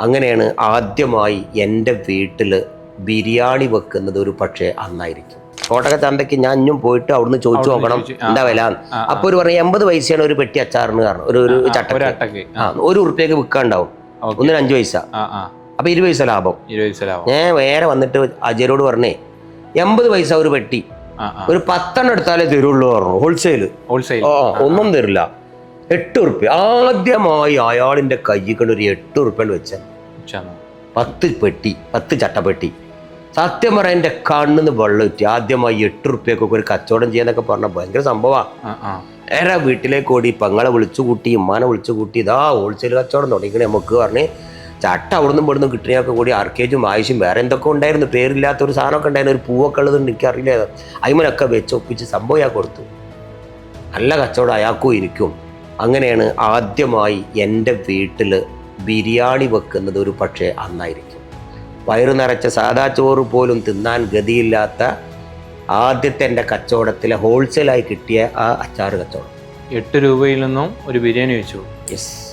അങ്ങനെയാണ് ആദ്യമായി എന്റെ വീട്ടിൽ ബിരിയാണി വെക്കുന്നത് ഒരു പക്ഷേ അന്നായിരിക്കും. കോട്ടക ചന്തയ്ക്ക് ഞാൻ ഇഞ്ഞും പോയിട്ട് അവിടുന്ന് ചോദിച്ചു നോക്കണം. എന്താ വില? അപ്പൊ ഒരു പറഞ്ഞു എൺപത് പൈസയാണ് ഒരു പെട്ടി അച്ചാറിന് കാരണം. ഒരു ഒരു ഒരു ചട്ടക്ക്. ഒരു ഉറുപ്പ്യക്ക് വിൽക്കാണ്ടാവും ഒന്നിന് അഞ്ചു പൈസ. അപ്പൊ ഇരുപത് പൈസ ലാഭം. ഞാൻ വേറെ വന്നിട്ട് അജയരോട് പറഞ്ഞേ എൺപത് പൈസ ഒരു പെട്ടി. ഒരു പത്തെണ്ണം എടുത്താലേ തരുള്ളൂ പറഞ്ഞു. ഹോൾസെയിൽ ഹോൾസെയിൽ ഒന്നും തരില്ല. എട്ട് ഉറുപ്പ്യ. ആദ്യമായി അയാളിന്റെ കയ്യിൽ കൊണ്ട് ഒരു എട്ട് ഉറുപ്പ്യ വെച്ച. പത്ത് പെട്ടി പത്ത് ചട്ടപ്പെട്ടി. സത്യം പറയാൻ എന്റെ കണ്ണിന്ന് വെള്ളം ഉറ്റി ആദ്യമായി എട്ട് ഉറുപ്പ്യക്കൊക്കെ ഒരു കച്ചവടം ചെയ്യാന്നൊക്കെ പറഞ്ഞ ഭയങ്കര സംഭവമാണ് ഏറെ നേരെ വീട്ടിലേക്ക് ഓടി പെങ്ങളെ വിളിച്ചു കൂട്ടി ഉമ്മാനെ വിളിച്ചു കൂട്ടി ഇതാ ഹോൾസെയിൽ കച്ചവടം തുടങ്ങിക്കണേ നമുക്ക് പറഞ്ഞ്. ചട്ട അവിടുന്ന് ഇവിടുന്ന് കിട്ടിയൊക്കെ കൂടി ആർക്കേജും ആയുഷും വേറെ എന്തൊക്കെ ഉണ്ടായിരുന്നു? പേരില്ലാത്ത ഒരു സാധനമൊക്കെ ഉണ്ടായിരുന്നു. ഒരു പൂവൊക്കെ ഉള്ളതുണ്ട് എനിക്കറിയില്ല. അയിമനൊക്കെ വെച്ച് ഒപ്പിച്ച് സംഭവം കൊടുത്തു. നല്ല കച്ചവടം അയാൾക്കും ഇരിക്കും. അങ്ങനെയാണ് ആദ്യമായി എന്റെ വീട്ടിൽ ബിരിയാണി വെക്കുന്നത് ഒരു പക്ഷേ അന്നായിരിക്കും. വയറു നിറച്ച സാദാ ചോറ് പോലും തിന്നാൻ ഗതിയില്ലാത്ത ആദ്യത്തെ എന്റെ കച്ചവടത്തിലെ ഹോൾസെയിലായി കിട്ടിയ ആ അച്ചാറ് കച്ചവടം. എട്ട് രൂപയിൽ നിന്നും ഒരു ബിരിയാണി വെച്ചു. യെസ്